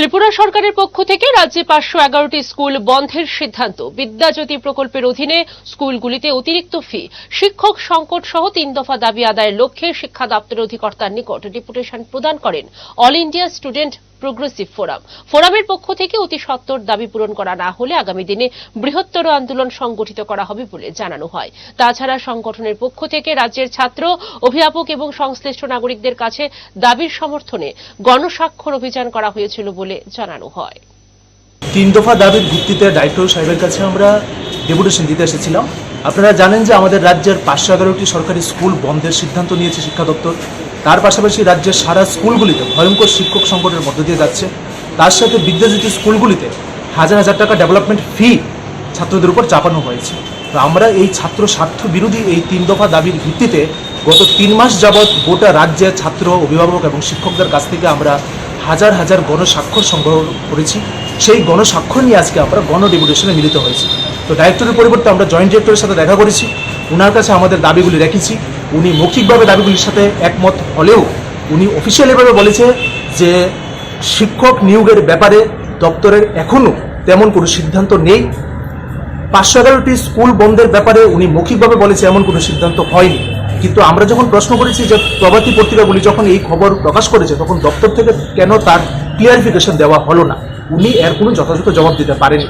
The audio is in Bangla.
ত্রিপুরা সরকারের পক্ষ থেকে রাজ্যে পাঁচশো এগারোটি স্কুল বন্ধের সিদ্ধান্ত। বিদ্যাজ্যোতি প্রকল্পের অধীনে স্কুলগুলিতে অতিরিক্ত ফি শিক্ষক সংকট সহ তিন দফা দাবি আদায়ের লক্ষ্যে শিক্ষা দপ্তরের অধিকর্তার নিকট ডেপুটেশন প্রদান করেন all India student progressive forum ফোরামের পক্ষ থেকে অতি সত্বর দাবি পূরণ করা না হলে আগামী দিনে বৃহত্তর আন্দোলন সংগঠিত করা হবে বলে জানানো হয়। তাছাড়া সংগঠনের পক্ষ থেকে রাজ্যের ছাত্র অভিভাবক এবং সংশ্লিষ্ট নাগরিকদের কাছে দাবির সমর্থনে গণস্বাক্ষর অভিযান করা হয়েছিল বলে জানানো হয়। তিন দফা দাবির ভিত্তিতে ডাইরেক্টর সাহেবের কাছে আমরা ডেপুটেশন দিতে এসেছিলাম। আপনারা জানেন যে আমাদের রাজ্যের পাঁচশো এগারোটি সরকারি স্কুল বন্ধের সিদ্ধান্ত নিয়েছে শিক্ষা দপ্তর। তার পাশাপাশি রাজ্যের সারা স্কুলগুলিতে ভয়ঙ্কর শিক্ষক সংকটের মধ্য দিয়ে যাচ্ছে। তার সাথে বিদ্যাজ্যোতি স্কুলগুলিতে হাজার হাজার টাকা ডেভেলপমেন্ট ফি ছাত্রদের উপর চাপানো হয়েছে। তো আমরা এই ছাত্র স্বার্থ বিরোধী এই তিন দফা দাবির ভিত্তিতে গত তিন মাস যাবৎ গোটা রাজ্যের ছাত্র, অভিভাবক এবং শিক্ষকদের কাছ থেকে আমরা হাজার হাজার গণস্বাক্ষর সংগ্রহ করেছি। সেই গণস্বাক্ষর নিয়ে আজকে আমরা গণ ডেপুটেশনে মিলিত হয়েছি। তো ডাইরেক্টরের পরিবর্তে আমরা জয়েন্ট ডিরেক্টরের সাথে দেখা করেছি। ওনার কাছে আমাদের দাবিগুলি রেখেছি। উনি মৌখিকভাবে দাবিগুলির সাথে একমত হলেও উনি অফিসিয়ালিভাবে বলেছে যে শিক্ষক নিয়োগের ব্যাপারে দপ্তরের এখনও তেমন কোনো সিদ্ধান্ত নেই। পাঁচশো এগারোটি স্কুল বন্ধের ব্যাপারে উনি মৌখিকভাবে বলেছে এমন কোনো সিদ্ধান্ত হয়নি। কিন্তু আমরা যখন প্রশ্ন করেছি যে প্রভাতী পত্রিকাগুলি যখন এই খবর প্রকাশ করেছে, তখন দপ্তর থেকে কেন তার ক্লিয়ারিফিকেশন দেওয়া হলো না? উনি এর কোনো যথাযথ জবাব দিতে পারেনি